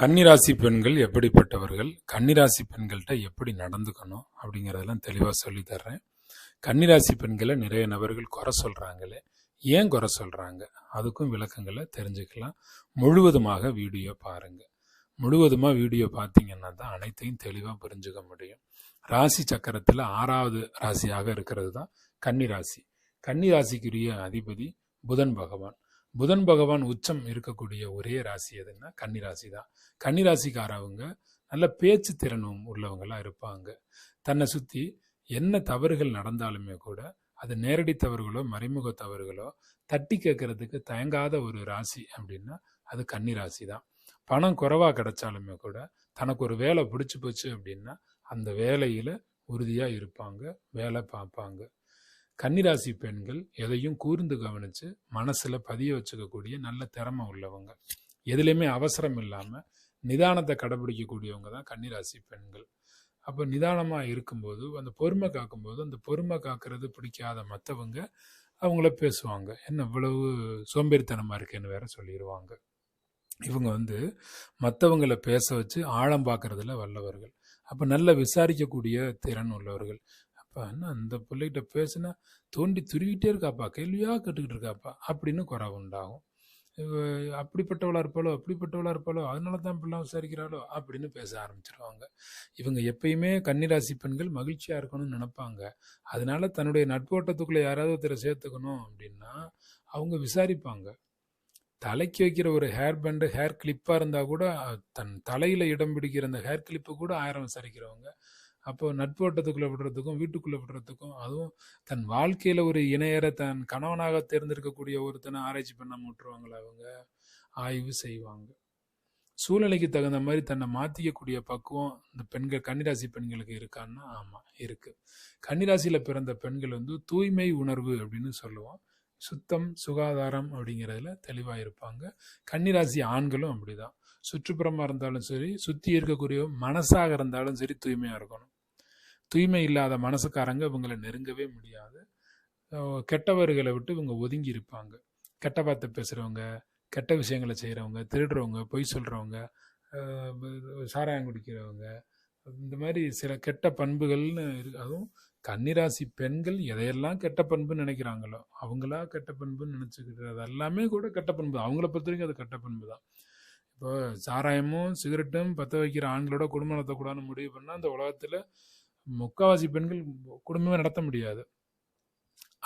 கன்னிராசி பெண்கள் எப்படிப்பட்டவர்கள்? கன்னிராசி பெண்கள்கிட்ட எப்படி நடந்துக்கணும்? அப்படிங்கிறதெல்லாம் தெளிவாக சொல்லித் தர்றேன் கன்னிராசி பெண்களை நிறைய நபர்கள் குறை சொல்கிறாங்களே ஏன் குறை சொல்கிறாங்க அதுக்கும் விளக்கங்களை தெரிஞ்சுக்கலாம். முழுவதுமாக வீடியோ பாருங்கள் முழுவதுமாக வீடியோ பார்த்தீங்கன்னா தான் அனைத்தையும் தெளிவாக புரிஞ்சுக்க முடியும். ராசி சக்கரத்தில் ஆறாவது ராசியாக இருக்கிறது தான் கன்னிராசி. கன்னிராசிக்குரிய அதிபதி புதன் பகவான். புதன் பகவான் உச்சம் இருக்கக்கூடிய ஒரே ராசி எதுன்னா கன்னிராசி தான் கன்னிராசிக்காரவங்க நல்ல பேச்சு திறனும் உள்ளவங்களாக இருப்பாங்க. தன்னை சுற்றி என்ன தவறுகள் நடந்தாலுமே கூட அது நேரடி தவறுகளோ மறைமுக தவறுகளோ தட்டி கேட்கறதுக்கு தயங்காத ஒரு ராசி அப்படின்னா அது கன்னிராசி தான் பணம் குறைவாக கிடைச்சாலுமே கூட தனக்கு ஒரு வேலை பிடிச்சி போச்சு அப்படின்னா அந்த வேலையில் உறுதியாக இருப்பாங்க வேலை பார்ப்பாங்க. கன்னிராசி பெண்கள் எதையும் கூர்ந்து கவனித்து மனசில் பதிய வச்சுக்கக்கூடிய நல்ல திறமை உள்ளவங்க. எதுலேயுமே அவசரம் இல்லாமல் நிதானத்தை கடைபிடிக்கக்கூடியவங்க தான் கன்னிராசி பெண்கள். அப்போ நிதானமாக இருக்கும்போது அந்த பொறுமை காக்கும்போது அந்த பொறுமை காக்கிறது பிடிக்காத மற்றவங்க அவங்கள பேசுவாங்க. என்ன இவ்வளவு சோம்பேறித்தனமாக இருக்குன்னு வேற சொல்லிடுவாங்க இவங்க வந்து மற்றவங்களை பேச வச்சு ஆழம் பார்க்கறதுல வல்லவர்கள். அப்போ நல்ல விசாரிக்கக்கூடிய திறன் உள்ளவர்கள். அப்போ என்ன அந்த பிள்ளைகிட்ட பேசுனா தோண்டி துருவிட்டே இருக்காப்பா கேள்வியாக கேட்டுக்கிட்டு இருக்காப்பா அப்படின்னு குறை உண்டாகும். அப்படிப்பட்டவளாக அப்படிப்பட்டவளா இருப்பாளோ அப்படிப்பட்டவளா இருப்பாளோ அதனால தான் பிள்ளை விசாரிக்கிறாளோ அப்படின்னு பேச ஆரம்பிச்சிருவாங்க. இவங்க எப்பயுமே கன்னிராசி பெண்கள் மகிழ்ச்சியாக இருக்கணும்னு நினைப்பாங்க. அதனால தன்னுடைய நட்போட்டத்துக்குள்ளே யாராவது ஒருத்தரை சேர்த்துக்கணும் அப்படின்னா அவங்க விசாரிப்பாங்க. தலைக்கு வைக்கிற ஒரு ஹேர் பேண்டு ஹேர் கிளிப்பாக இருந்தால் கூட தன் தலையில் இடம் பிடிக்கிற அந்த ஹேர் கிளிப்பு கூட ஆயிரம் விசாரிக்கிறவங்க. அப்போ நட்போட்டத்துக்குள்ளே விடுறதுக்கும் வீட்டுக்குள்ளே விடுறதுக்கும் அதுவும் தன் வாழ்க்கையில் ஒரு இணையரை தன் கணவனாக தேர்ந்தெடுக்கக்கூடிய ஒருத்தனை ஆராய்ச்சி பண்ண விட்டுருவாங்களா அவங்க ஆய்வு செய்வாங்க. சூழ்நிலைக்கு தகுந்த மாதிரி தன்னை மாற்றிக்கக்கூடிய பக்குவம் இந்த பெண்கள் கன்னிராசி பெண்களுக்கு இருக்கான்னா ஆமாம் இருக்குது கன்னிராசியில் பிறந்த பெண்கள் வந்து தூய்மை உணர்வு அப்படின்னு சொல்லுவோம். சுத்தம் சுகாதாரம் அப்படிங்கிறதுல தெளிவாக இருப்பாங்க. கன்னிராசி ஆண்களும் அப்படிதான். சுற்றுப்புறமாக இருந்தாலும் சரி சுற்றி இருக்கக்கூடிய மனசாக இருந்தாலும் சரி தூய்மையாக இருக்கணும். தூய்மை இல்லாத மனசுக்காரங்க இவங்களை நெருங்கவே முடியாது. கெட்டவர்களை விட்டு இவங்க ஒதுங்கி இருப்பாங்க. கெட்ட வார்த்தை பேசுகிறவங்க கெட்ட விஷயங்களை செய்கிறவங்க திருடுறவங்க பொய் சொல்கிறவங்க சாராயம் குடிக்கிறவங்க இந்த மாதிரி சில கெட்ட பண்புகள்னு இருக்கு அதுவும் கன்னிராசி பெண்கள் எதையெல்லாம் கெட்ட பண்புன்னு நினைக்கிறாங்களோ அவங்களா கெட்ட பண்புன்னு நினச்சிக்கிறது எல்லாமே கூட கெட்ட பண்பு. அவங்கள பொறுத்த வரைக்கும் அது கெட்ட பண்பு தான். இப்போ சாராயமும் சிகரெட்டும் பற்ற வைக்கிற ஆண்களோட குடும்பம் நடத்தக்கூடாதுன்னு முடிவு பண்ணால் அந்த உலகத்தில் முக்கால்வாசி பெண்கள் குடும்பமே நடத்த முடியாது.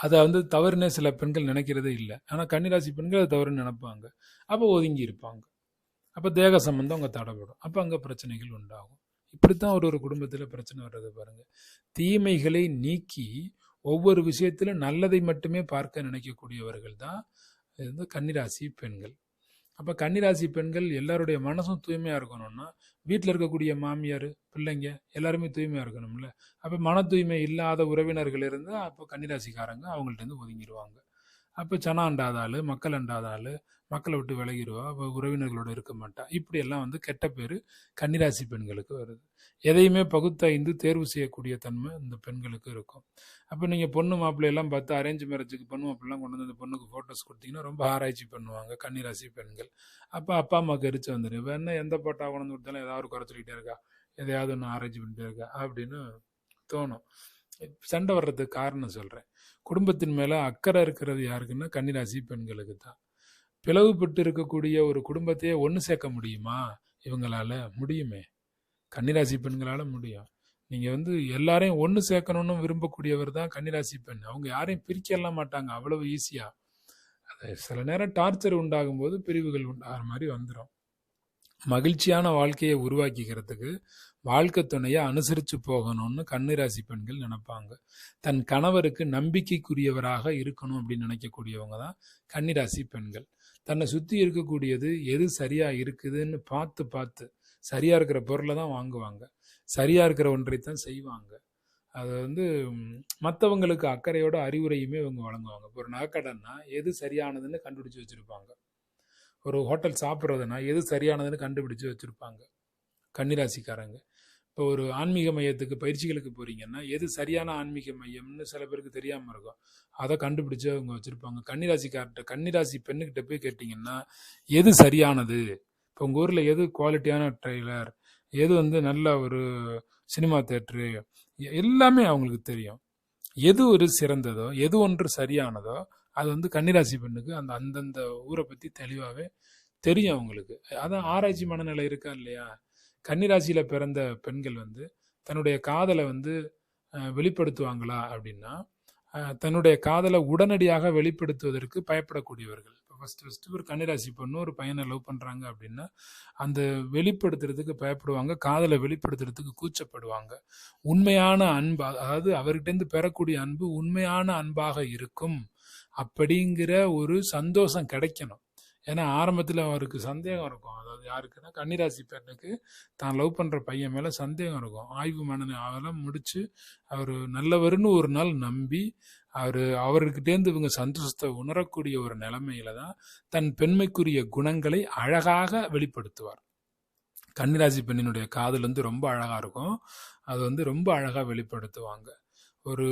அதை வந்து தவறுனே சில பெண்கள் நினைக்கிறதே இல்லை. ஆனால் கன்னிராசி பெண்கள் அதை தவறுன்னு நினைப்பாங்க. அப்போ ஒதுங்கி இருப்பாங்க. அப்போ தேக சம்பந்தம் அங்கே தடைப்படும் அப்போ அங்கே பிரச்சனைகள் உண்டாகும். இப்படித்தான் ஒரு ஒரு குடும்பத்தில் பிரச்சனை வர்றது பாருங்க. தீமைகளை நீக்கி ஒவ்வொரு விஷயத்திலும் நல்லதை மட்டுமே பார்க்க நினைக்கக்கூடியவர்கள் தான் வந்து கன்னிராசி பெண்கள். அப்போ கன்னிராசி பெண்கள் எல்லாருடைய மனசும் தூய்மையாக இருக்கணும்னா வீட்டில் இருக்கக்கூடிய மாமியார் பிள்ளைங்க எல்லாருமே தூய்மையாக இருக்கணும்ல. அப்போ மன தூய்மை இல்லாத உறவினர்கள் இருந்தால் அப்போ கன்னிராசிக்காரங்க அவங்கள்ட்ட ஒதுங்கிடுவாங்க அப்போ ஜனம் அண்டாத ஆள் மக்கள் அண்டாத ஆள் மக்களை விட்டு விலகிடுவா அப்போ உறவினர்களோட இருக்க மாட்டா. இப்படியெல்லாம் வந்து கெட்ட பேர் கன்னிராசி பெண்களுக்கு வருது. எதையுமே பகுத்தாய்ந்து தேர்வு செய்யக்கூடிய தன்மை இந்த பெண்களுக்கு இருக்கும். அப்போ நீங்கள் பொண்ணு மாப்பிள்ளையெல்லாம் பார்த்து அரேஞ்ச் மேரேஜுக்கு பொண்ணு மாப்பிள்ளைலாம் கொண்டு வந்து அந்த பொண்ணுக்கு ஃபோட்டோஸ் கொடுத்தீங்கன்னா ரொம்ப ஆராய்ச்சி பண்ணுவாங்க கன்னிராசி பெண்கள். அப்போ அப்பா அம்மாவுக்கு எரிச்சு வந்துடும் இப்போ என்ன எந்த பாட்டாக கொண்டு கொடுத்தாலும் ஏதாவது குறைச்சிக்கிட்டே இருக்கா. எதையாவது ஒன்று ஆராய்ச்சி பண்ணிட்டே இருக்கா அப்படின்னு தோணும். சண்டை வர்றதுக்கு காரணம் சொல்கிறேன் குடும்பத்தின் மேலே அக்கறை இருக்கிறது யாருக்குன்னா கன்னிராசி பெண்களுக்கு தான் பிளவுபட்டு இருக்கக்கூடிய ஒரு குடும்பத்தையே ஒன்று சேர்க்க முடியுமா? இவங்களால முடியுமே. கன்னிராசி பெண்களால் முடியும். நீங்கள் வந்து எல்லாரையும் ஒன்று சேர்க்கணும்னு விரும்பக்கூடியவர் தான் கன்னிராசி பெண். அவங்க யாரையும் பிரிக்கலாம் மாட்டாங்க. அவ்வளவு ஈஸியாக அது சில நேரம் டார்ச்சர் உண்டாகும் போது பிரிவுகள் உண்டாகிற மாதிரி வந்துடும் மகிழ்ச்சியான வாழ்க்கையை உருவாக்கிக்கிறதுக்கு வாழ்க்கை துணையை அனுசரித்து போகணும்னு கன்னிராசி பெண்கள் நினைப்பாங்க. தன் கணவருக்கு நம்பிக்கைக்குரியவராக இருக்கணும் அப்படின்னு நினைக்கக்கூடியவங்க தான் கன்னிராசி பெண்கள். தன்னை சுற்றி இருக்கக்கூடியது எது சரியாக இருக்குதுன்னு பார்த்து பார்த்து சரியாக இருக்கிற பொருளை தான் வாங்குவாங்க. சரியாக இருக்கிற ஒன்றை தான் செய்வாங்க. அது வந்து மற்றவங்களுக்கு அக்கறையோட அறிவுரையுமே இவங்க வழங்குவாங்க. இப்போ ஒரு நகைக்கடைன்னா எது சரியானதுன்னு கண்டுபிடிச்சி வச்சுருப்பாங்க. ஒரு ஹோட்டல் சாப்பிட்றதுனா எது சரியானதுன்னு கண்டுபிடிச்சி வச்சுருப்பாங்க. கன்னிராசிக்காரங்க. இப்போ ஒரு ஆன்மீக மையத்துக்கு பயிற்சிகளுக்கு போகிறீங்கன்னா எது சரியான ஆன்மீக மையம்னு சில பேருக்கு தெரியாமல் இருக்கும். அதை கண்டுபிடிச்சு அவங்க வச்சுருப்பாங்க. கன்னிராசிக்கார்ட்ட கன்னிராசி பெண்ணுக்கிட்ட போய் கேட்டிங்கன்னா எது சரியானது? இப்போ உங்கள் ஊரில் எது குவாலிட்டியான ட்ரெய்லர்? எது வந்து நல்ல ஒரு சினிமா தேட்ரு எல்லாமே அவங்களுக்கு தெரியும். எது ஒரு சிறந்ததோ எது ஒன்று சரியானதோ அது வந்து கன்னிராசி பெண்ணுக்கு அந்த அந்தந்த ஊரை பற்றி தெளிவாகவே தெரியும் அவங்களுக்கு. அதான் ஆராய்ச்சி மனநிலை இருக்கா இல்லையா? கன்னிராசியில் பிறந்த பெண்கள் வந்து தன்னுடைய காதலை வந்து வெளிப்படுத்துவாங்களா அப்படின்னா தன்னுடைய காதலை உடனடியாக வெளிப்படுத்துவதற்கு பயப்படக்கூடியவர்கள். இப்போ ஃபஸ்ட்டு ஃபஸ்ட்டு ஒரு கன்னிராசி பொண்ணு ஒரு பையனை லவ் பண்ணுறாங்க அப்படின்னா அந்த வெளிப்படுத்துறதுக்கு பயப்படுவாங்க காதலை வெளிப்படுத்துறதுக்கு கூச்சப்படுவாங்க. உண்மையான அன்பு அதாவது அவர்கிட்டேருந்து பெறக்கூடிய அன்பு உண்மையான அன்பாக இருக்கும் அப்படிங்கிற ஒரு சந்தோஷம் கிடைக்கணும். ஏன்னா ஆரம்பத்தில் அவருக்கு சந்தேகம் இருக்கும். அதாவது யாருக்குன்னா கன்னிராசி பெண்ணுக்கு தான் லவ் பண்ணுற பையன் மேலே சந்தேகம் இருக்கும். ஆய்வு மனநி அதெல்லாம் முடித்து அவர் நல்லவர்னு ஒரு நாள் நம்பி அவர் அவர்கிட்டேருந்து இவங்க சந்தோஷத்தை உணரக்கூடிய ஒரு நிலைமையில தான் தன் பெண்மைக்குரிய குணங்களை அழகாக வெளிப்படுத்துவார். கன்னிராசி பெண்ணினுடைய காதல் வந்து ரொம்ப அழகாக இருக்கும். அது வந்து ரொம்ப அழகாக வெளிப்படுத்துவாங்க. ஒரு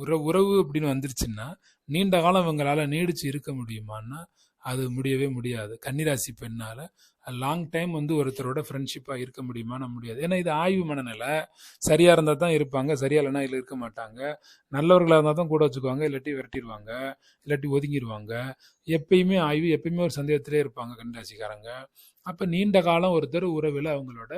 உற உறவு அப்படின்னு வந்துருச்சுன்னா நீண்ட காலம் இவங்களால் நீடிச்சு இருக்க முடியுமான்னா அது முடியவே முடியாது. கன்னிராசி பெண்ணால் லாங் டைம் வந்து ஒருத்தரோட ஃப்ரெண்ட்ஷிப்பாக இருக்க முடியுமான்னு முடியாது. ஏன்னா இது ஆய்வு மனநிலை. சரியாக இருந்தால் தான் இருப்பாங்க சரியா இல்லைன்னா இதில் இருக்க மாட்டாங்க. நல்லவர்களாக இருந்தால் தான் கூட வச்சுக்குவாங்க இல்லாட்டி விரட்டிடுவாங்க இல்லாட்டி ஒதுங்கிடுவாங்க எப்பயுமே ஆய்வு எப்பயுமே ஒரு சந்தேகத்திலே இருப்பாங்க கன்னிராசிக்காரங்க. அப்போ நீண்ட காலம் ஒருத்தர் உறவில் அவங்களோட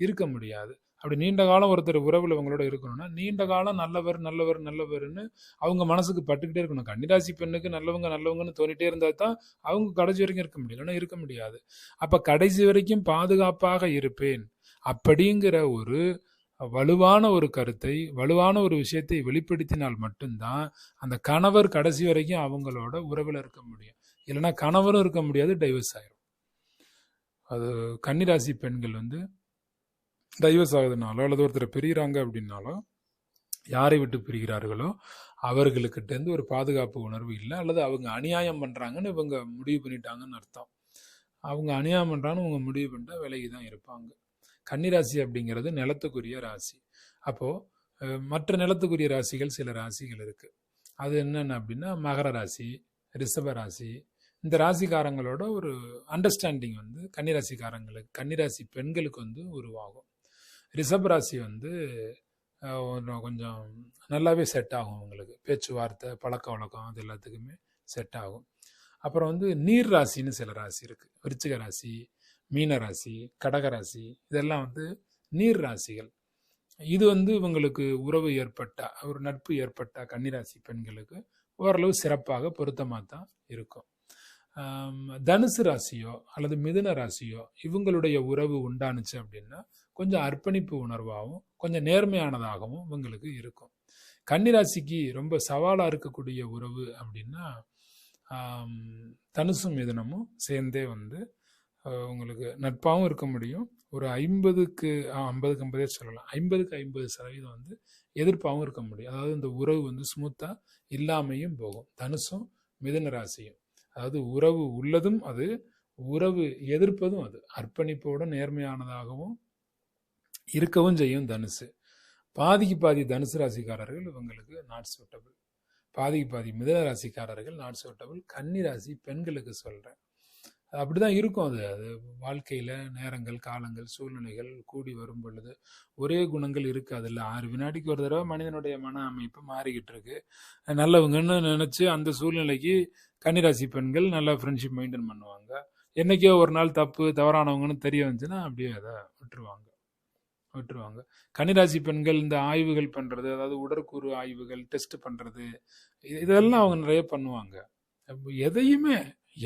இருக்க முடியாது. அப்படி நீண்ட காலம் ஒருத்தர் உறவில் இவங்களோட இருக்கணும்னா நீண்ட காலம் நல்லவர் நல்லவர் நல்லவர்னு அவங்க மனசுக்கு பட்டுக்கிட்டே இருக்கணும். கன்னிராசி பெண்ணுக்கு நல்லவங்க நல்லவங்கன்னு தோணிட்டே இருந்தால் தான் அவங்க கடைசி வரைக்கும் இருக்க முடியும். இல்லைன்னா இருக்க முடியாது. அப்போ கடைசி வரைக்கும் பாதுகாப்பாக இருப்பேன். அப்படிங்கிற ஒரு வலுவான ஒரு கருத்தை வலுவான ஒரு விஷயத்தை வெளிப்படுத்தினால் மட்டும்தான் அந்த கணவர் கடைசி வரைக்கும் அவங்களோட உறவில் இருக்க முடியும். இல்லைன்னா கணவரும் இருக்க முடியாது டைவர்ஸ் ஆயிரும். அது கன்னிராசி பெண்கள் வந்து டைவர்ஸ் ஆகுதுனாலோ அல்லது ஒருத்தர் பிரிகிறாங்க அப்படின்னாலோ யாரை விட்டு பிரிகிறார்களோ அவர்களுக்கிட்டேருந்து ஒரு பாதுகாப்பு உணர்வு இல்லை அல்லது அவங்க அநியாயம் பண்ணுறாங்கன்னு இவங்க முடிவு பண்ணிட்டாங்கன்னு அர்த்தம். அவங்க அநியாயம் பண்ணுறான்னு இவங்க முடிவு பண்ணிட்டா விலகி தான் இருப்பாங்க. கன்னிராசி அப்படிங்கிறது நிலத்துக்குரிய ராசி. அப்போது மற்ற நிலத்துக்குரிய ராசிகள் சில ராசிகள் இருக்குது அது என்னென்ன அப்படின்னா மகர ராசி ரிஷப ராசி. இந்த ராசிக்காரங்களோட ஒரு அண்டர்ஸ்டாண்டிங் வந்து கன்னிராசிக்காரங்களுக்கு கன்னிராசி பெண்களுக்கு வந்து உருவாகும். ரிஷப் ராசி வந்து கொஞ்சம் நல்லாவே செட் ஆகும் உங்களுக்கு பேச்சுவார்த்தை பழக்க வழக்கம் அது எல்லாத்துக்குமே செட் ஆகும். அப்புறம் வந்து நீர் ராசின்னு சில ராசி இருக்குது விருச்சிக ராசி மீன ராசி கடக ராசி இதெல்லாம் வந்து நீர் ராசிகள். இது வந்து இவங்களுக்கு உறவு ஏற்பட்டா ஒரு நட்பு ஏற்பட்டா கன்னிராசி பெண்களுக்கு ஓரளவு சிறப்பாக பொருத்தமாக தான் இருக்கும். தனுசு ராசியோ அல்லது மிதுன ராசியோ இவங்களுடைய உறவு உண்டானுச்சு அப்படின்னா கொஞ்சம் அர்ப்பணிப்பு உணர்வாகவும் கொஞ்சம் நேர்மையானதாகவும் இவங்களுக்கு இருக்கும். கன்னிராசிக்கு ரொம்ப சவாலாக இருக்கக்கூடிய உறவு அப்படின்னா தனுசும் மிதனமும் சேர்ந்தே வந்து உங்களுக்கு நட்பாகவும் இருக்க முடியும். ஒரு ஐம்பதுக்கு ஐம்பதுக்கு ஐம்பதே சொல்லலாம். ஐம்பதுக்கு ஐம்பது சதவீதம் வந்து எதிர்ப்பாகவும் இருக்க முடியும். அதாவது இந்த உறவு வந்து ஸ்மூத்தாக இல்லாமையும் போகும். தனுசும் மிதுன ராசியும். அதாவது உறவு உள்ளதும் அது உறவு எதிர்ப்பதும் அது. அர்ப்பணிப்போட நேர்மையானதாகவும் இருக்கவும் செய்யும் தனுசு. பாதிக்கு பாதி தனுசு ராசிக்காரர்கள் இவங்களுக்கு நாட் சூட்டபிள். பாதிக்கு பாதி மிதன ராசிக்காரர்கள் நாட் சூட்டபிள். கன்னி ராசி பெண்களுக்கு சொல்கிறேன் அப்படிதான் இருக்கும் அது. அது வாழ்க்கையில் நேரங்கள் காலங்கள் சூழ்நிலைகள் கூடி வரும் பொழுது ஒரே குணங்கள் இருக்காது இல்லை. ஆறு வினாடிக்கு ஒரு தடவை மனிதனுடைய மன அமைப்பு மாறிக்கிட்டு இருக்கு. நல்லவங்கன்னு நினச்சி அந்த சூழ்நிலைக்கு கன்னிராசி பெண்கள் நல்லா ஃப்ரெண்ட்ஷிப் மெயின்டைன் பண்ணுவாங்க. என்னைக்கோ ஒரு நாள் தப்பு தவறானவங்கன்னு தெரிய வந்துச்சுன்னா அப்படியே அதை விட்டுருவாங்க. விட்டுருவாங்க. கன்னிராசி பெண்கள் இந்த ஆய்வுகள் பண்ணுறது அதாவது உடற்கூறு ஆய்வுகள் டெஸ்ட் பண்ணுறது இதெல்லாம் அவங்க நிறைய பண்ணுவாங்க. எதையுமே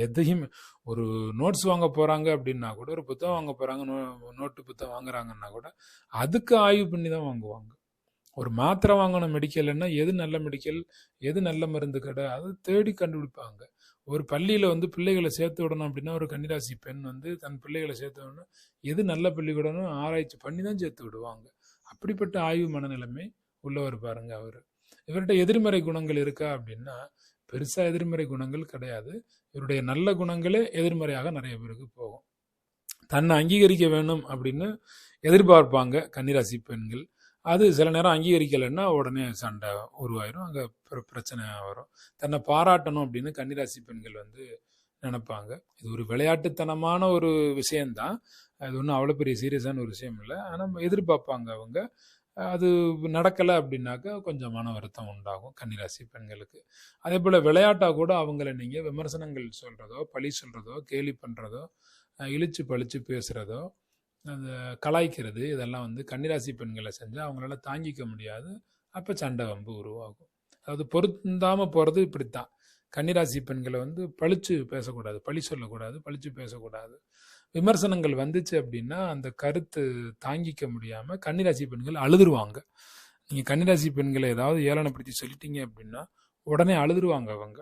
எதையுமே ஒரு நோட்ஸ் வாங்க போகிறாங்க அப்படின்னா கூட ஒரு புத்தகம் வாங்க போகிறாங்க நோ நோட்டு புத்தகம் வாங்குறாங்கன்னா கூட அதுக்கு ஆய்வு பண்ணி தான் வாங்குவாங்க. ஒரு மாத்திரை வாங்கணும் மெடிக்கல்னா எது நல்ல மெடிக்கல் எது நல்ல மருந்து கடை அது தேடி கண்டுபிடிப்பாங்க. ஒரு பள்ளியில் வந்து பிள்ளைகளை சேர்த்து விடணும் அப்படின்னா ஒரு கன்னிராசி பெண் வந்து தன் பிள்ளைகளை சேர்த்து விடணும். எது நல்ல பள்ளிக்கூடணும் ஆராய்ச்சி பண்ணி தான் சேர்த்து விடுவாங்க. அப்படிப்பட்ட ஆய்வு மனநிலைமை உள்ளவர் பாருங்க அவர். இவர்கிட்ட எதிர்மறை குணங்கள் இருக்கா அப்படின்னா பெருசாக எதிர்மறை குணங்கள் கிடையாது. இவருடைய நல்ல குணங்களே எதிர்மறையாக நிறைய பேருக்கு போகும். தன்னை அங்கீகரிக்க வேணும் அப்படின்னு எதிர்பார்ப்பாங்க கன்னிராசி பெண்கள். அது சில நேரம் அங்கீகரிக்கலைன்னா உடனே சண்டை உருவாயிரும். அங்கே பிரச்சனை வரும். தன்னை பாராட்டணும் அப்படின்னு கன்னிராசி பெண்கள் வந்து நினைப்பாங்க. இது ஒரு விளையாட்டுத்தனமான ஒரு விஷயந்தான் அது ஒன்றும் அவ்வளோ பெரிய சீரியஸான ஒரு விஷயம் இல்லை. ஆனால் எதிர்பார்ப்பாங்க அவங்க. அது நடக்கலை அப்படின்னாக்கா கொஞ்சம் மன வருத்தம் உண்டாகும் கன்னிராசி பெண்களுக்கு. அதே போல் விளையாட்டாக கூட அவங்கள நீங்கள் விமர்சனங்கள் சொல்கிறதோ பழி சொல்கிறதோ கேலி பண்ணுறதோ இழிச்சு பழிச்சு பேசுகிறதோ அந்த கலாய்க்கிறது இதெல்லாம் வந்து கன்னிராசி பெண்களை செஞ்சால் அவங்களால தாங்கிக்க முடியாது. அப்போ சண்டை வம்பு உருவாகும். அதாவது பொருந்தாமல் போகிறது இப்படி தான் கன்னிராசி பெண்களை வந்து பழிச்சு பேசக்கூடாது பழி சொல்லக்கூடாது பழிச்சு பேசக்கூடாது. விமர்சனங்கள் வந்துச்சு அப்படின்னா அந்த கருத்து தாங்கிக்க முடியாமல் கன்னிராசி பெண்கள் அழுதுருவாங்க. நீங்கள் கன்னிராசி பெண்களை ஏதாவது ஏளனப்படுத்தி சொல்லிட்டீங்க அப்படின்னா உடனே அழுதுருவாங்க அவங்க.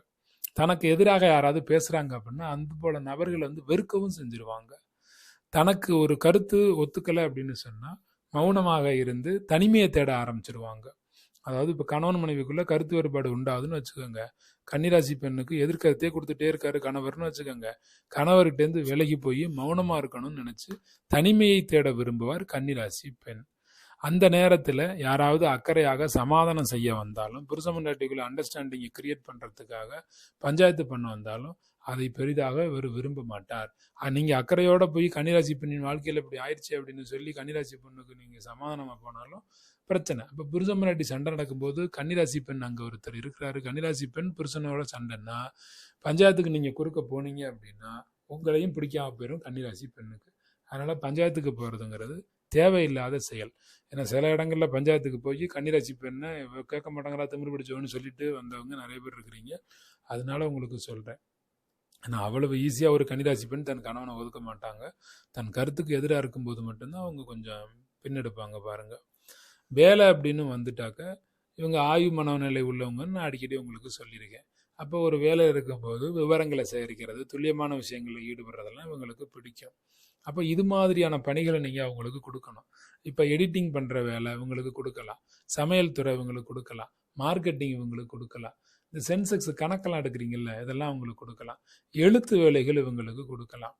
தனக்கு எதிராக யாராவது பேசுகிறாங்க அப்படின்னா அந்த போல நபர்கள் வந்து வெறுக்கவும் செஞ்சுருவாங்க. தனக்கு ஒரு கருத்து ஒத்துக்கலை அப்படின்னு சொன்னால் மௌனமாக இருந்து தனிமையை தேட ஆரம்பிச்சிருவாங்க. அதாவது இப்போ கணவன் மனைவிக்குள்ளே கருத்து வேறுபாடு உண்டாகுதுன்னு வச்சுக்கோங்க. கன்னிராசி பெண்ணுக்கு எதிர்கருத்தே கொடுத்துட்டே இருக்காரு கணவர்னு வச்சுக்கோங்க. கணவர்கிட்டேருந்து விலகி போய் மௌனமாக இருக்கணும்னு நினச்சி தனிமையை தேட விரும்புவார் கன்னிராசி பெண். அந்த நேரத்தில் யாராவது அக்கறையாக சமாதானம் செய்ய வந்தாலும் புருஷ முன்னாட்டிக்குள்ள அண்டர்ஸ்டாண்டிங்கை கிரியேட் பண்ணுறதுக்காக பஞ்சாயத்து பண்ண வந்தாலும் அதை பெரிதாக இவர் விரும்ப மாட்டார். நீங்கள் அக்கறையோட போய் கன்னிராசி பெண்ணின் வாழ்க்கையில் இப்படி ஆயிடுச்சு அப்படின்னு சொல்லி கன்னிராசி பெண்ணுக்கு நீங்கள் சமாதானமாக போனாலும் பிரச்சனை. இப்போ புருஷன் முன்னாடி சண்டை நடக்கும்போது கன்னிராசி பெண் அங்கே ஒருத்தர் இருக்கிறாரு. கன்னிராசி பெண் புருஷனோட சண்டைன்னா பஞ்சாயத்துக்கு நீங்கள் குறுக்க போனீங்க அப்படின்னா உங்களையும் பிடிக்காம போயிடும் கன்னிராசி பெண்ணுக்கு. அதனால் பஞ்சாயத்துக்கு போகிறதுங்கிறது தேவையில்லாத செயல். ஏன்னா சில இடங்களில் பஞ்சாயத்துக்கு போய் கன்னிராசி பெண்ணை கேட்க மாட்டாங்களா திமிரு பிடிச்சவன்னு சொல்லிட்டு வந்தவங்க நிறைய பேர் இருக்கிறீங்க. அதனால உங்களுக்கு சொல்கிறேன் ஆனால் அவ்வளவு ஈஸியாக ஒரு கன்னிராசி பெண் தன் கணவனை ஒதுக்க மாட்டாங்க. தன் கருத்துக்கு எதிராக இருக்கும்போது மட்டும்தான் அவங்க கொஞ்சம் பின்னெடுப்பாங்க பாருங்கள் வேலை அப்படின்னு வந்துட்டாக்க இவங்க ஆய்வு மனநிலை உள்ளவங்கன்னு நான் அடிக்கடி உங்களுக்கு சொல்லியிருக்கேன். அப்போ ஒரு வேலை இருக்கும்போது விவரங்களை சேகரிக்கிறது துல்லியமான விஷயங்களில் ஈடுபடுறதெல்லாம் இவங்களுக்கு பிடிக்கும். அப்போ இது மாதிரியான பணிகளை நீங்கள் அவங்களுக்கு கொடுக்கணும். இப்போ எடிட்டிங் பண்ணுற வேலை இவங்களுக்கு கொடுக்கலாம். சமையல் துறை இவங்களுக்கு கொடுக்கலாம். மார்க்கெட்டிங் இவங்களுக்கு கொடுக்கலாம். இந்த சென்செக்ஸ் கணக்கெல்லாம் எடுக்கிறீங்கல்ல இதெல்லாம் அவங்களுக்கு கொடுக்கலாம். எழுத்து வேலைகள் இவங்களுக்கு கொடுக்கலாம்.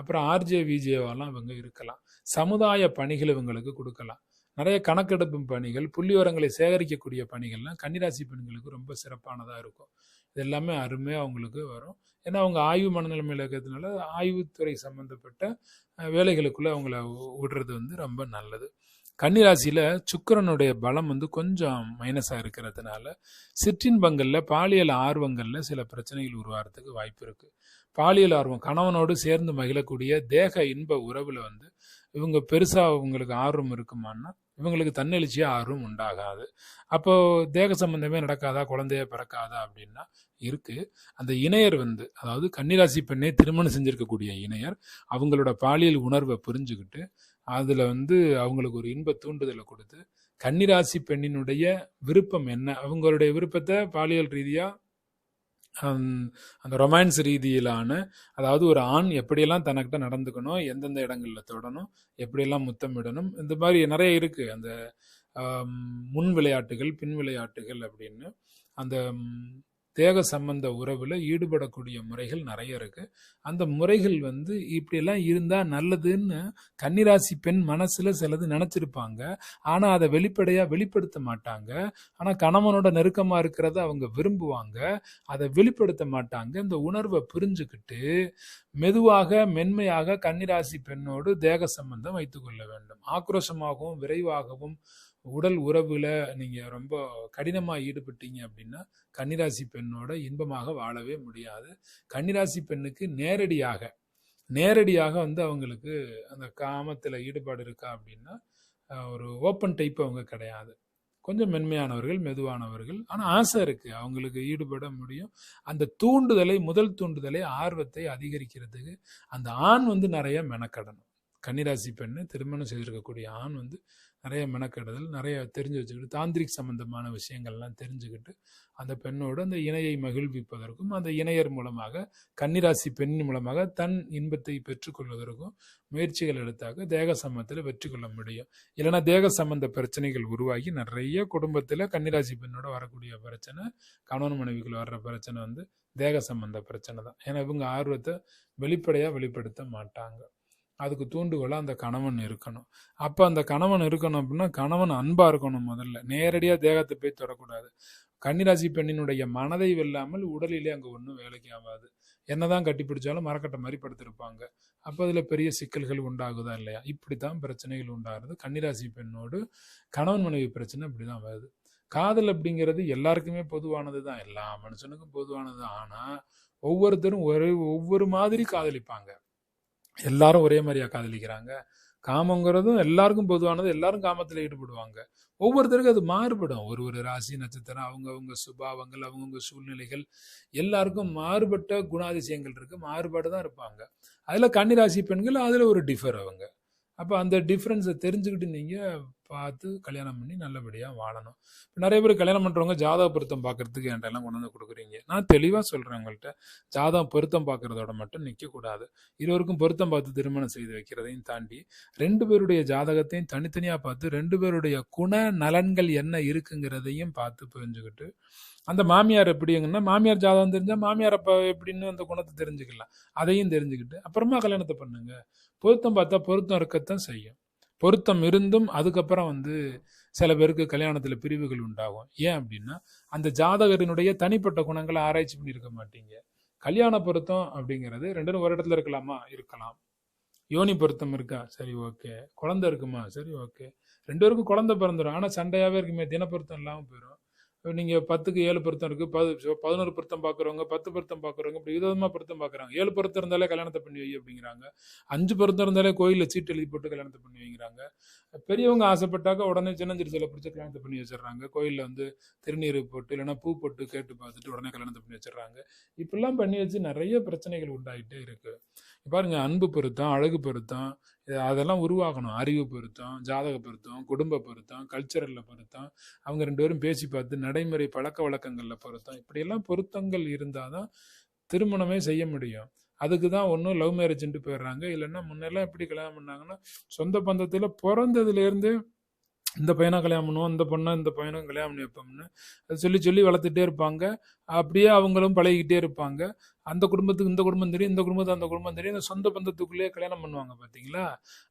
அப்புறம் ஆர்ஜே விஜேவாலாம் இவங்க இருக்கலாம். சமுதாய பணிகள் இவங்களுக்கு கொடுக்கலாம். நிறைய கணக்கெடுப்பு பணிகள் புள்ளிவரங்களை சேகரிக்கக்கூடிய பணிகள்லாம் கன்னிராசி பெண்களுக்கு ரொம்ப சிறப்பானதாக இருக்கும். இது எல்லாமே அருமையாக அவங்களுக்கு வரும். ஏன்னா அவங்க ஆய்வு மனநிலைமையில் இருக்கிறதுனால ஆய்வுத்துறை சம்மந்தப்பட்ட வேலைகளுக்குள்ளே அவங்கள விடுறது வந்து ரொம்ப நல்லது. கன்னிராசியில் சுக்கரனுடைய பலம் வந்து கொஞ்சம் மைனஸாக இருக்கிறதுனால சிற்றின்பங்களில் பாலியல் ஆர்வங்களில் சில பிரச்சனைகள் உருவாகிறதுக்கு வாய்ப்பு இருக்குது பாலியல் ஆர்வம் கணவனோடு சேர்ந்து மகிழக்கூடிய தேக இன்ப உறவில் வந்து இவங்க பெருசாக இவங்களுக்கு ஆர்வம் இருக்குமான்னா இவங்களுக்கு தன்னெழுச்சியாக ஆர்வம் உண்டாகாது. அப்போது தேக சம்பந்தமே நடக்காதா? குழந்தைய பிறக்காதா? அப்படின்னா இருக்குது அந்த இணையர் வந்து அதாவது கன்னிராசி பெண்ணே திருமணம் செஞ்சிருக்கக்கூடிய இணையர் அவங்களோட பாலியல் உணர்வை புரிஞ்சுக்கிட்டு அதில் வந்து அவங்களுக்கு ஒரு இன்ப தூண்டுதலை கொடுத்து கன்னிராசி பெண்ணினுடைய விருப்பம் என்ன? அவங்களுடைய விருப்பத்தை பாலியல் ரீதியாக அந்த ரொமான்ஸ் ரீதியிலான அதாவது ஒரு ஆண் எப்படியெல்லாம் தனக்கிட்ட நடந்துக்கணும் எந்தெந்த இடங்களில் தொடணும் எப்படியெல்லாம் முத்தமிடணும் இந்த மாதிரி நிறைய இருக்குது அந்த முன் விளையாட்டுகள் பின் விளையாட்டுகள் அப்படின்னு அந்த தேக சம்பந்த உறவில் ஈடுபடக்கூடிய முறைகள் நிறைய இருக்கு. அந்த முறைகள் வந்து இப்படியெல்லாம் இருந்தால் நல்லதுன்னு கன்னிராசி பெண் மனசில் சிலது நினச்சிருப்பாங்க. ஆனால் அதை வெளிப்படையாக வெளிப்படுத்த மாட்டாங்க. ஆனால் கணவனோட நெருக்கமாக இருக்கிறத அவங்க விரும்புவாங்க. அதை வெளிப்படுத்த மாட்டாங்க. இந்த உணர்வை புரிஞ்சுக்கிட்டு மெதுவாக மென்மையாக கன்னிராசி பெண்ணோடு தேக சம்பந்தம் வைத்துக்கொள்ள வேண்டும். ஆக்ரோஷமாகவும் விரைவாகவும் உடல் உறவுல நீங்க ரொம்ப கடினமா ஈடுபட்டீங்க அப்படின்னா கன்னிராசி பெண்ணோட இன்பமாக வாழவே முடியாது. கன்னிராசி பெண்ணுக்கு நேரடியாக நேரடியாக வந்து அவங்களுக்கு அந்த காமத்தில் ஈடுபாடு இருக்கா அப்படின்னா ஒரு ஓப்பன் டைப் அவங்க கிடையாது. கொஞ்சம் மென்மையானவர்கள் மெதுவானவர்கள். ஆனால் ஆசை இருக்குது அவங்களுக்கு ஈடுபட முடியும். அந்த தூண்டுதலை முதல் தூண்டுதலை ஆர்வத்தை அதிகரிக்கிறதுக்கு அந்த ஆண் வந்து நிறைய மெனக்கடணும். கன்னிராசி பெண்ணு திருமணம் செய்திருக்கக்கூடிய ஆண் வந்து நிறைய மெனக்கெடுதல் நிறைய தெரிஞ்சு வச்சுக்கிட்டு தாந்திரிக் சம்பந்தமான விஷயங்கள்லாம் தெரிஞ்சுக்கிட்டு அந்த பெண்ணோடு அந்த இணையை மகிழ்விப்பதற்கும் அந்த இணையர் மூலமாக கன்னிராசி பெண் மூலமாக தன் இன்பத்தை பெற்றுக்கொள்வதற்கும் முயற்சிகள் எடுத்தாக தேக சம்பந்தத்தில் வெற்றி கொள்ள முடியும். இல்லைன்னா தேக சம்பந்த பிரச்சனைகள் உருவாகி நிறைய குடும்பத்தில் கன்னிராசி பெண்ணோட வரக்கூடிய பிரச்சனை கணவன் மனைவிகள் வர்ற பிரச்சனை வந்து தேக சம்பந்த பிரச்சனை தான். ஏன்னா இவங்க ஆர்வத்தை வெளிப்படையாக வெளிப்படுத்த மாட்டாங்க. அதுக்கு தூண்டுகோலாக அந்த கணவன் இருக்கணும். அப்போ அந்த கணவன் இருக்கணும் அப்படின்னா கணவன் அன்பாக இருக்கணும் முதல்ல. நேரடியாக தேகத்தை போய் தொடக்கூடாது. கன்னிராசி பெண்ணினுடைய மனதை வெல்லாமல் உடலிலே அங்கே ஒன்றும் வேலைக்கு ஆகாது. என்னதான் கட்டி பிடிச்சாலும் மரக்கட்டை மாதிரி படுத்திருப்பாங்க. அப்போ அதில் பெரிய சிக்கல்கள் உண்டாகுதா இல்லையா? இப்படி தான் பிரச்சனைகள் உண்டாகிறது. கன்னிராசி பெண்ணோடு கணவன் மனைவி பிரச்சனை இப்படி தான் வருது. காதல் அப்படிங்கிறது எல்லாருக்குமே பொதுவானது தான் எல்லா மனுஷனுக்கும் பொதுவானது. ஆனால் ஒவ்வொருத்தரும் ஒரு ஒவ்வொரு மாதிரி காதலிப்பாங்க. எல்லாரும் ஒரே மாதிரியா காதலிக்கிறாங்க. காமங்கிறதும் எல்லாருக்கும் பொதுவானது எல்லாரும் காமத்தில் ஈடுபடுவாங்க. ஒவ்வொருத்தருக்கும் அது மாறுபடும். ஒரு ஒரு ராசி நட்சத்திரம் அவங்கவுங்க சுபாவங்கள் அவங்கவுங்க சூழ்நிலைகள் எல்லாருக்கும் மாறுபட்ட குணாதிசயங்கள் இருக்கு மாறுபாடு தான் இருப்பாங்க. அதில் கன்னிராசி பெண்கள் அதில் ஒரு டிஃபர் அவங்க. அப்போ அந்த டிஃப்ரென்ஸை தெரிஞ்சுக்கிட்டு நீங்கள் பார்த்து கல்யாணம் பண்ணி நல்லபடியாக வாழணும். இப்போ நிறைய பேர் கல்யாணம் பண்ணுறவங்க ஜாதக பொருத்தம் பார்க்கறதுக்கு என்கிட்ட எல்லாம் கொண்டு வந்து கொடுக்குறீங்க. நான் தெளிவாக சொல்கிறேன் உங்கள்கிட்ட ஜாதகம் பொருத்தம் பார்க்குறதோட மட்டும் நிற்கக்கூடாது இருவருக்கும் பொருத்தம் பார்த்து திருமணம் செய்து வைக்கிறதையும் தாண்டி ரெண்டு பேருடைய ஜாதகத்தையும் தனித்தனியாக பார்த்து ரெண்டு பேருடைய குண நலன்கள் என்ன இருக்குங்கிறதையும் பார்த்து புரிஞ்சுக்கிட்டு அந்த மாமியார் எப்படிங்கன்னா மாமியார் ஜாதகம் தெரிஞ்சால் மாமியார் அப்போ எப்படின்னு அந்த குணத்தை தெரிஞ்சுக்கலாம். அதையும் தெரிஞ்சுக்கிட்டு அப்புறமா கல்யாணத்தை பண்ணுங்க. பொருத்தம் பார்த்தா பொருத்தம் இருக்கத்தான் செய்யும். பொருத்தம் இருந்தும் அதுக்கப்புறம் வந்து சில பேருக்கு கல்யாணத்தில் பிரிவுகள் உண்டாகும். ஏன் அப்படின்னா அந்த ஜாதகரினுடைய தனிப்பட்ட குணங்களை ஆராய்ச்சி பண்ணியிருக்க மாட்டீங்க. கல்யாண பொருத்தம் அப்படிங்கிறது ரெண்டு ஒரு இடத்துல இருக்கலாமா? இருக்கலாம். யோனி பொருத்தம் இருக்கா? சரி ஓகே. குழந்தை இருக்குமா? சரி ஓகே. ரெண்டு பேருக்கும் குழந்தை பிறந்துடும் ஆனால் சண்டையாகவே இருக்குமே தினப்பொருத்தம் இல்லாமல் போயிடும் நீங்கள் பத்துக்கு ஏழு பொருத்தம் இருக்குது பது பதினோரு பொருத்தம் பார்க்குறவங்க பத்து பொருத்தம் பார்க்குறவங்க இப்படி விதவிதமாக பொருத்தம் பார்க்குறாங்க ஏழு பொருத்தம் இருந்தாலே கல்யாணத்தை பண்ணி வை அப்படிங்கிறாங்க. அஞ்சு பொருத்தம் இருந்தாலே கோயிலில் சீட்டு எழுதி போட்டு கல்யாணத்தை பண்ணி வைங்கிறாங்க பெரியவங்க ஆசைப்பட்டாக்க உடனே சின்னஞ்சிறுசில் பிடிச்ச கல்யாணத்தை பண்ணி வச்சிடுறாங்க. கோயிலில் வந்து திருநீர் போட்டு இல்லைன்னா பூ போட்டு கேட்டு பார்த்துட்டு உடனே கல்யாணத்தை பண்ணி வச்சிடுறாங்க. இப்படிலாம் பண்ணி வச்சு நிறைய பிரச்சனைகள் உண்டாகிட்டே இருக்கு. பாருங்க அன்பு பொருத்தம் அழகு பொருத்தம் அதெல்லாம் உருவாகணும். அறிவு பொருத்தம் ஜாதக பொருத்தம் குடும்ப பொருத்தம் கல்ச்சரலில் பொருத்தம் அவங்க ரெண்டு பேரும் பேசி பார்த்து நடைமுறை பழக்க வழக்கங்களில் பொருத்தம் இப்படியெல்லாம் பொருத்தங்கள் இருந்தால் தான் திருமணமே செய்ய முடியும். அதுக்கு தான் ஒன்றும் லவ் மேரேஜ்ன்ட்டு போயிடுறாங்க. இல்லைன்னா முன்னெல்லாம் எப்படி கல்யாணம் பண்ணாங்கன்னா சொந்த பந்தத்தில் பிறந்ததுலேருந்து இந்த பையனை கல்யாணம் பண்ணுவோம் இந்த பொண்ணை இந்த பையனும் கல்யாணம் பண்ணி வைப்போம்னு அது சொல்லி சொல்லி வளர்த்துட்டே இருப்பாங்க. அப்படியே அவங்களும் பழகிக்கிட்டே இருப்பாங்க. அந்த குடும்பத்துக்கு இந்த குடும்பம் தெரியும் இந்த குடும்பத்துக்கு அந்த குடும்பம் தெரியும். இந்த சொந்த பந்தத்துக்குள்ளேயே கல்யாணம் பண்ணுவாங்க பார்த்தீங்களா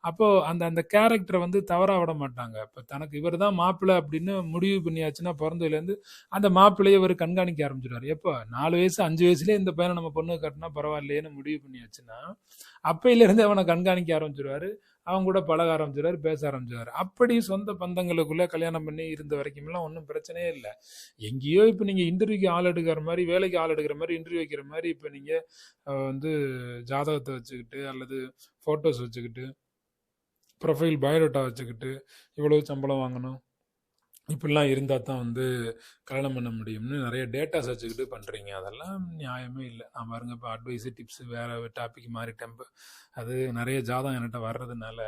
அப்போ அந்த அந்த கேரக்டரை வந்து தவறா விட மாட்டாங்க. இப்போ தனக்கு இவர் தான் மாப்பிள்ளை அப்படின்னு முடிவு பண்ணியாச்சுன்னா பிறந்ததுலேருந்து அந்த மாப்பிள்ளையை இவர் கண்காணிக்க ஆரம்பிச்சிடுவார். எப்போ? நாலு வயசு அஞ்சு வயசுலேயே இந்த பையனை நம்ம பொண்ணு கட்டினா பரவாயில்லையேன்னு முடிவு பண்ணியாச்சுன்னா அப்பையிலேருந்து அவனை கண்காணிக்க ஆரம்பிச்சிடுவாரு. அவங்க கூட பழக ஆரம்பிச்சிடுவார் பேச ஆரம்பிச்சிடுவார் அப்படி சொந்த பந்தங்களுக்குள்ளே கல்யாணம் பண்ணி இருந்த வரைக்கும்லாம் ஒன்றும் பிரச்சனையே இல்லை. எங்கேயோ இப்போ நீங்கள் இன்டர்வியூக்கு ஆள் எடுக்கிற மாதிரி வேலைக்கு ஆள் எடுக்கிற மாதிரி இன்டர்வியூ வைக்கிற மாதிரி இப்போ நீங்கள் வந்து ஜாதகத்தை வச்சுக்கிட்டு அல்லது ஃபோட்டோஸ் வச்சுக்கிட்டு ப்ரொஃபைல் பயோடேட்டா வச்சுக்கிட்டு இவ்வளோ சம்பளம் வாங்கணும். இப்படிலாம் இருந்தால் தான் வந்து கல்யாணம் பண்ண முடியும்னு நிறைய டேட்டாஸ் வச்சுக்கிட்டு பண்ணுறீங்க அதெல்லாம் நியாயமே இல்லை. நான் பாருங்க இப்போ அட்வைஸு டிப்ஸு வேறு டாபிக் மாதிரி டெம்பு அது நிறைய ஜாதகம் என்கிட்ட வர்றதுனால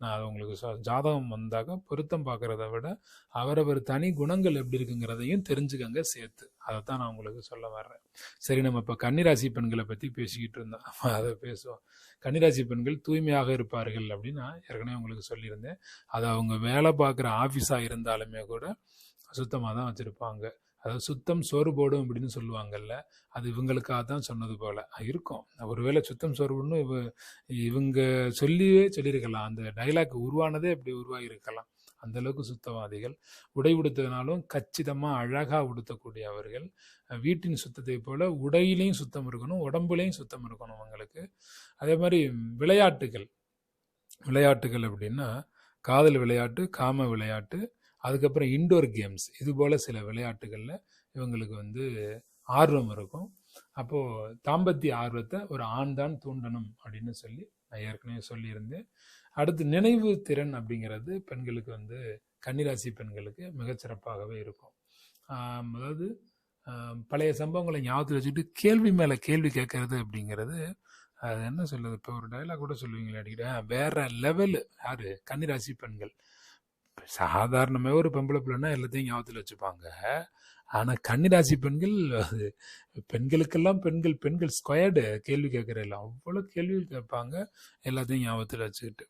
நான் அது உங்களுக்கு ஜாதகம் வந்தாக்க பொருத்தம் பார்க்குறத விட அவரவர் தனி குணங்கள் எப்படி இருக்குங்கிறதையும் தெரிஞ்சுக்கங்க சேர்த்து. அதை தான் நான் உங்களுக்கு சொல்ல வர்றேன். சரி நம்ம இப்போ கன்னிராசி பெண்களை பற்றி பேசிக்கிட்டு இருந்தோம். அதை பேசுவோம். கன்னிராசி பெண்கள் தூய்மையாக இருப்பார்கள் அப்படின்னு நான் ஏற்கனவே உங்களுக்கு சொல்லியிருந்தேன். அது அவங்க வேலை பார்க்குற ஆஃபீஸாக இருந்தாலுமே கூட சுத்தமாக தான் வச்சுருப்பாங்க. அதாவது சுத்தம் சோறு போடும் அப்படின்னு சொல்லுவாங்கல்ல அது இவங்களுக்காக தான் சொன்னது போல். இருக்கும். ஒருவேளை சுத்தம் சோறு போடணும் இவ இவங்க சொல்லியே சொல்லியிருக்கலாம். அந்த டைலாக் உருவானதே அப்படி உருவாகி இருக்கலாம் அந்தளவுக்கு சுத்தவாதிகள். உடை உடுத்ததுனாலும் கச்சிதமாக அழகாக உடுத்தக்கூடிய அவர்கள் வீட்டின் சுத்தத்தை போல் உடையிலையும் சுத்தம் இருக்கணும் உடம்புலையும் சுத்தம் இருக்கணும் அவங்களுக்கு. அதே மாதிரி விளையாட்டுகள். விளையாட்டுகள் அப்படின்னா காதல் விளையாட்டு காம விளையாட்டு அதுக்கப்புறம் இன்டோர் கேம்ஸ் இது போல் சில விளையாட்டுகளில் இவங்களுக்கு வந்து ஆர்வம் இருக்கும். அப்போது தாம்பத்திய ஆர்வத்தை ஒரு ஆண் தான் தூண்டணும் அப்படின்னு சொல்லி நான் ஏற்கனவே சொல்லியிருந்தேன். அடுத்து நினைவு திறன் அப்படிங்கிறது பெண்களுக்கு வந்து கன்னிராசி பெண்களுக்கு மிகச்சிறப்பாகவே இருக்கும். அதாவது பழைய சம்பவங்களை ஞாபகத்தில் வச்சுட்டு கேள்வி மேலே கேள்வி கேட்கறது அப்படிங்கிறது அது என்ன சொல்லுது இப்போ ஒரு டைலாக் கூட சொல்லுவீங்களே அடிக்கிட்ட வேற லெவலு யார்? கன்னிராசி பெண்கள். சாதாரணமே ஒரு பொம்பளை பிள்ளைன்னா எல்லாத்தையும் ஞாபகத்தில் வச்சுப்பாங்க. ஆனால் கன்னிராசி பெண்கள் அது பெண்களுக்கெல்லாம் பெண்கள் பெண்கள் ஸ்கொயர்டு கேள்வி கேட்குறதில்ல அவ்வளோ கேள்வி கேட்பாங்க. எல்லாத்தையும் ஞாபகத்தில் வச்சுக்கிட்டு.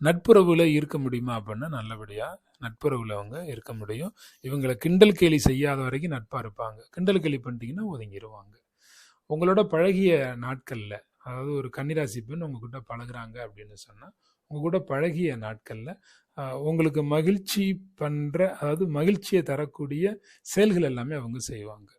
நட்புறவில் இருக்க முடியுமா அப்படின்னா நல்லபடியாக நட்புறவில் அவங்க இருக்க முடியும். இவங்களை கிண்டல் கேலி செய்யாத வரைக்கும் நட்பாக இருப்பாங்க. கிண்டல் கேலி பண்ணிட்டீங்கன்னா ஒதுங்கிடுவாங்க உங்களோட பழகிய நாட்களில் அதாவது ஒரு கன்னிராசி பெண் உங்ககிட்ட பழகுறாங்க அப்படின்னு சொன்னால் உங்க கூட பழகிய நாட்களில் உங்களுக்கு மகிழ்ச்சி பண்ணுற அதாவது மகிழ்ச்சியை தரக்கூடிய செயல்கள் எல்லாமே அவங்க செய்வாங்க.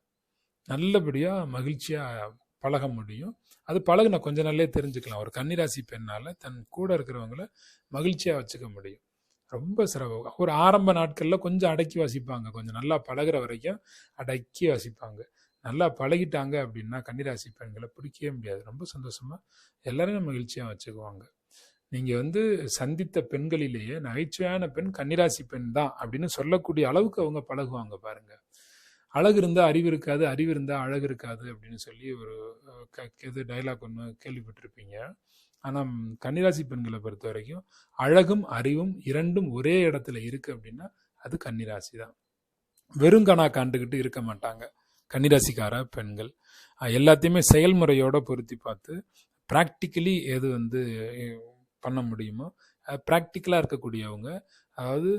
நல்லபடியாக மகிழ்ச்சியாக பழக முடியும். அது பழகின கொஞ்ச நாள்லயே தெரிஞ்சுக்கலாம். ஒரு கன்னிராசி பெண்ணால் தன் கூட இருக்கிறவங்கள மகிழ்ச்சியாக வச்சுக்க முடியும். ரொம்ப சிரமம் ஒரு ஆரம்ப நாட்களில் கொஞ்சம் அடக்கி வாசிப்பாங்க. கொஞ்சம் நல்லா பழகுற வரைக்கும் அடக்கி வாசிப்பாங்க. நல்லா பழகிட்டாங்க அப்படின்னா கன்னிராசி பெண்களை பிடிக்கவே முடியாது. ரொம்ப சந்தோஷமா எல்லாரையும் மகிழ்ச்சியாக வச்சுக்குவாங்க. நீங்கள் வந்து சந்தித்த பெண்களிலேயே நகைச்சுவையான பெண் கன்னிராசி பெண் தான் அப்படின்னு சொல்லக்கூடிய அளவுக்கு அவங்க பழகுவாங்க பாருங்க. அழகு இருந்தால் அறிவு இருக்காது அறிவு இருந்தால் அழகு இருக்காது அப்படின்னு சொல்லி ஒரு க- இது டைலாக் ஒன்று கேள்விப்பட்டிருப்பீங்க. ஆனால் கன்னிராசி பெண்களை பொறுத்த வரைக்கும் அழகும் அறிவும் இரண்டும் ஒரே இடத்துல இருக்குது அப்படின்னா அது கன்னிராசி தான். வெறும் கணா காண்டுக்கிட்டு இருக்க மாட்டாங்க கன்னிராசிக்கார பெண்கள். எல்லாத்தையுமே செயல்முறையோடு பொருத்தி பார்த்து ப்ராக்டிக்கலி எது வந்து பண்ண முடியுமோ? ப்ராக்டிக்கலாக இருக்கக்கூடியவங்க அதாவது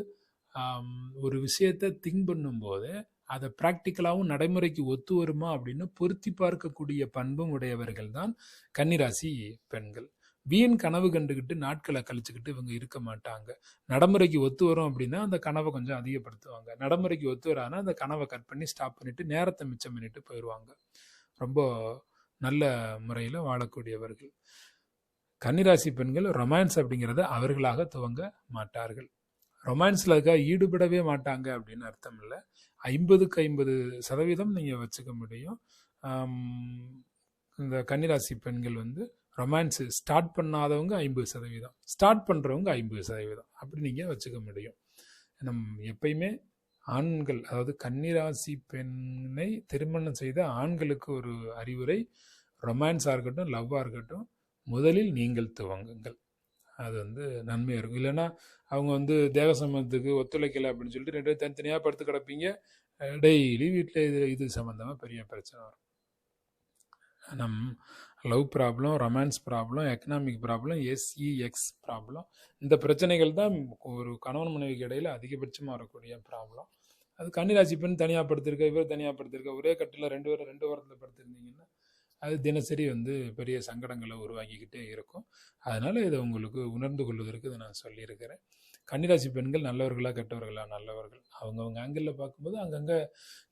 ஒரு விஷயத்தை திங்க் பண்ணும்போது அதை ப்ராக்டிக்கலாகவும் நடைமுறைக்கு ஒத்து வருமா அப்படின்னு பொருத்தி பார்க்கக்கூடிய பண்பும் உடையவர்கள் தான் கன்னிராசி பெண்கள். வீண் கனவு கண்டுக்கிட்டு நாட்களை கழிச்சுக்கிட்டு இவங்க இருக்க மாட்டாங்க. நடைமுறைக்கு ஒத்து வரும் அப்படின்னா அந்த கனவை கொஞ்சம் அதிகப்படுத்துவாங்க. நடைமுறைக்கு ஒத்து வரானா அந்த கனவை கட் பண்ணி ஸ்டாப் பண்ணிட்டு நேரத்தை மிச்சம் பண்ணிட்டு போயிடுவாங்க. ரொம்ப நல்ல முறையில் வாழக்கூடியவர்கள். கன்னிராசி பெண்கள் ரொமான்ஸ் அப்படிங்கிறத அவர்களாக துவங்க மாட்டார்கள். ரொமான்ஸில் இருக்க ஈடுபடவே மாட்டாங்க அப்படின்னு அர்த்தம் இல்லை. ஐம்பதுக்கு ஐம்பது சதவீதம் நீங்கள் வச்சுக்க முடியும். இந்த கன்னிராசி பெண்கள் வந்து ரொமான்ஸ் ஸ்டார்ட் பண்ணாதவங்க ஐம்பது சதவீதம் ஸ்டார்ட் பண்ணுறவங்க ஐம்பது சதவீதம் அப்படி நீங்கள் வச்சுக்க முடியும். நம் எப்பயுமே ஆண்கள் அதாவது கன்னிராசி பெண்ணை திருமணம் செய்த ஆண்களுக்கு ஒரு அறிவுரை ரொமான்ஸாக இருக்கட்டும் லவ்வாக இருக்கட்டும் முதலில் நீங்கள் துவங்குங்கள். அது வந்து நன்மையாக இருக்கும். இல்லைன்னா அவங்க வந்து தேவ சம்பந்தத்துக்கு ஒத்துழைக்கலை அப்படின்னு சொல்லிட்டு ரெண்டு பேரும் தனித்தனியாக படுத்து கிடப்பீங்க. டெய்லி வீட்டில் இது இது சம்மந்தமாக பெரிய பிரச்சனை வரும். நம் love problem romance problem economic problem S E X problem இந்த பிரச்சனைகள் தான் ஒரு கணவன் மனைவிக்கு இடையில் அதிகபட்சமாக வரக்கூடிய ப்ராப்ளம் அது கன்னிராசி பெண் தனியாக படுத்திருக்க இவர் தனியாக படுத்திருக்க ஒரே கட்டில் ரெண்டு பேரும் ரெண்டு வாரத்தில் படுத்திருந்தீங்கன்னா அது தினசரி வந்து பெரிய சங்கடங்களை உருவாக்கிக்கிட்டே இருக்கும். அதனால் இதை உங்களுக்கு உணர்ந்து கொள்வதற்கு இதை நான் சொல்லியிருக்கிறேன். கன்னிராசி பெண்கள் நல்லவர்களா கெட்டவர்களா? நல்லவர்கள். அவங்கவுங்க ஆங்கிளில் பார்க்கும்போது அங்கங்கே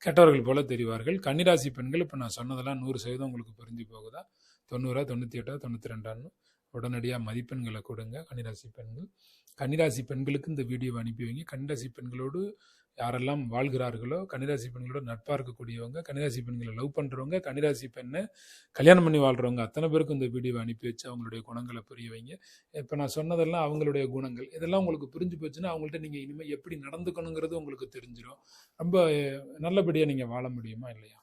கெட்டவர்கள் போல தெரிவார்கள். கன்னிராசி பெண்கள் இப்போ நான் சொன்னதெல்லாம் நூறு சதவீதம் உங்களுக்கு புரிஞ்சு போகுதா? தொண்ணூறா தொண்ணூற்றி எட்டா தொண்ணூற்றி ரெண்டான்னு உடனடியாக மதிப்பெண்களை கொடுங்க கன்னிராசி பெண்கள். கன்னிராசி பெண்களுக்கு இந்த வீடியோவை அனுப்பி வைங்க. கன்னிராசி பெண்களோடு யாரெல்லாம் வாழ்கிறார்களோ கன்னிராசி பெண்களோட நட்பாக இருக்கக்கூடியவங்க கன்னிராசி பெண்களை லவ் பண்ணுறவங்க கன்னிராசி பெண்ணை கல்யாணம் பண்ணி வாழ்கிறவங்க அத்தனை பேருக்கும் இந்த வீடியோவை அனுப்பி வச்சு அவங்களுடைய குணங்களை புரிய வைங்க. இப்போ நான் சொன்னதெல்லாம் அவங்களுடைய குணங்கள். இதெல்லாம் உங்களுக்கு புரிஞ்சு போச்சுன்னா அவங்கள்ட்ட நீங்கள் இனிமேல் எப்படி நடந்துக்கணுங்கிறது உங்களுக்கு தெரிஞ்சிடும் ரொம்ப நல்லபடியாக நீங்கள் வாழ முடியுமா இல்லையா?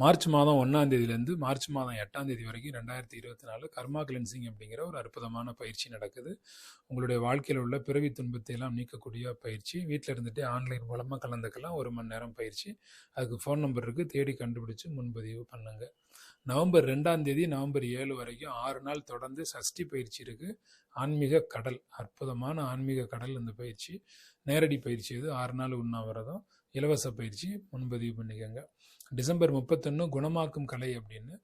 மார்ச் மாதம் ஒன்றாம் தேதியிலேருந்து மார்ச் மாதம் எட்டாம் தேதி வரைக்கும் ரெண்டாயிரத்தி இருபத்தி நாலு கர்மா கிளென்சிங் அப்படிங்கிற ஒரு அற்புதமான பயிற்சி நடக்குது. உங்களுடைய வாழ்க்கையில் உள்ள பிறவி துன்பத்தை எல்லாம் நீக்கக்கூடிய பயிற்சி வீட்டில் இருந்துகிட்டே ஆன்லைன் மூலமாக கலந்துக்கலாம் ஒரு மணி நேரம் பயிற்சி. அதுக்கு ஃபோன் நம்பர் இருக்குது தேடி கண்டுபிடிச்சு முன்பதிவு பண்ணுங்க. நவம்பர் ரெண்டாம் தேதி நவம்பர் ஏழு வரைக்கும் ஆறு நாள் தொடர்ந்து சஷ்டி பயிற்சி இருக்குது ஆன்மீக கடல் அற்புதமான ஆன்மீக கடல் இந்த பயிற்சி. நேரடி பயிற்சி இது ஆறு நாள் உண்ணாவிரதம் இலவச பயிற்சி முன்பதிவு பண்ணிக்கோங்க. டிசம்பர் முப்பத்தொன்று குணமாக்கும் கலை அப்படின்னு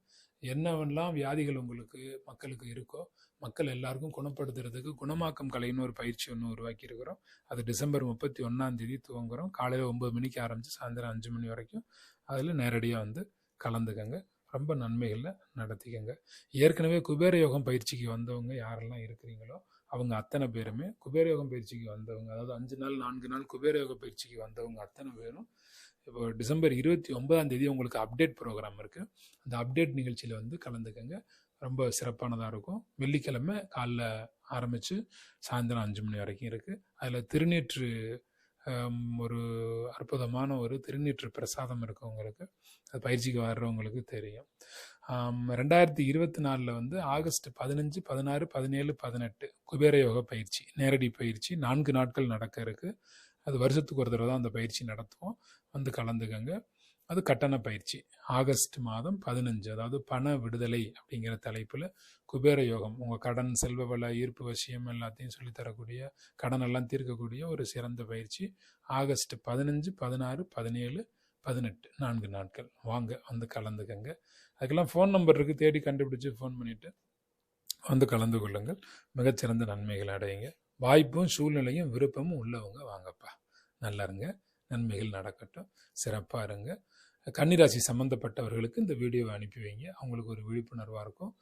என்னவெல்லாம் வியாதிகள் உங்களுக்கு மக்களுக்கு இருக்கோ மக்கள் எல்லாருக்கும் குணப்படுத்துறதுக்கு குணமாக்கும் கலைன்னு ஒரு பயிற்சி ஒன்று உருவாக்கி இருக்கிறோம் அது டிசம்பர் முப்பத்தி ஒன்றாம் தேதி துவங்குறோம். காலையில் ஒம்பது மணிக்கு ஆரம்பித்து சாயந்தரம் அஞ்சு மணி வரைக்கும் அதில் நேரடியாக வந்து கலந்துக்கங்க. ரொம்ப நன்மைகளில் நடத்திக்கங்க. ஏற்கனவே குபேர யோகம் பயிற்சிக்கு வந்தவங்க யாரெல்லாம் இருக்கிறீங்களோ அவங்க அத்தனை பேருமே குபேர யோகம் பயிற்சிக்கு வந்தவங்க அதாவது அஞ்சு நாள் நான்கு நாள் குபேர யோக பயிற்சிக்கு வந்தவங்க அத்தனை பேரும் இப்போ டிசம்பர் இருபத்தி ஒன்பதாம் தேதி உங்களுக்கு அப்டேட் ப்ரோக்ராம் இருக்குது அந்த அப்டேட் நிகழ்ச்சியில் வந்து கலந்துக்கங்க. ரொம்ப சிறப்பானதாக இருக்கும். வெள்ளிக்கிழமை காலைல ஆரம்பித்து சாயந்தரம் அஞ்சு மணி வரைக்கும் இருக்குது அதில் திருநீற்று ஒரு அற்புதமான ஒரு திருநீற்று பிரசாதம் இருக்கவங்களுக்கு அது பயிற்சிக்கு வர்றவங்களுக்கு தெரியும். ரெண்டாயிரத்தி இருபத்தி நாலில் வந்து ஆகஸ்ட் பதினஞ்சு பதினாறு பதினேழு பதினெட்டு குபேர யோக பயிற்சி நேரடி பயிற்சி நான்கு நாட்கள் நடக்க இருக்குது அது வருஷத்துக்கு ஒரு தடவை தான் அந்த பயிற்சி நடத்துவோம். வந்து கலந்துக்கங்க. அது கட்டண பயிற்சி. ஆகஸ்ட் மாதம் பதினஞ்சு அதாவது பண விடுதலை அப்படிங்கிற தலைப்பில் குபேர யோகம் உங்கள் கடன் செல்வ வள ஈர்ப்பு விஷயம் எல்லாத்தையும் சொல்லித் தரக்கூடிய கடன் எல்லாம் தீர்க்கக்கூடிய ஒரு சிறந்த பயிற்சி. ஆகஸ்ட் பதினஞ்சு பதினாறு பதினேழு பதினெட்டு நான்கு நாட்கள். வாங்க வந்து கலந்துக்கங்க. அதுக்கெல்லாம் ஃபோன் நம்பர் இருக்குது தேடி கண்டுபிடிச்சி ஃபோன் பண்ணிவிட்டு வந்து கலந்து கொள்ளுங்கள். மிகச்சிறந்த நன்மைகள் அடையுங்க. வாய்ப்பும் சூழ்நிலையும் விருப்பமும் உள்ளவங்க வாங்கப்பா. நல்லா இருங்க. நன்மைகள் நடக்கட்டும். சிறப்பாக இருங்க. கன்னிராசி சம்மந்தப்பட்டவர்களுக்கு இந்த வீடியோவை அனுப்பி வைங்க. அவங்களுக்கு ஒரு விழிப்புணர்வாக இருக்கும்.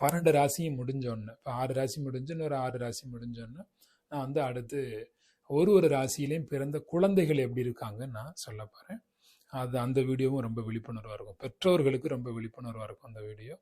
பன்னெண்டு ராசியும் முடிஞ்சோடனே இப்போ ஆறு ராசி முடிஞ்சோன்னு ஒரு ஆறு ராசி முடிஞ்சோடனே நான் வந்து அடுத்து ஒரு ஒரு ராசியிலையும் பிறந்த குழந்தைகள் எப்படி இருக்காங்கன்னு நான் சொல்ல போகிறேன் அது அந்த வீடியோவும் ரொம்ப விழிப்புணர்வாக இருக்கும். பெற்றோர்களுக்கு ரொம்ப விழிப்புணர்வாக இருக்கும் அந்த வீடியோ.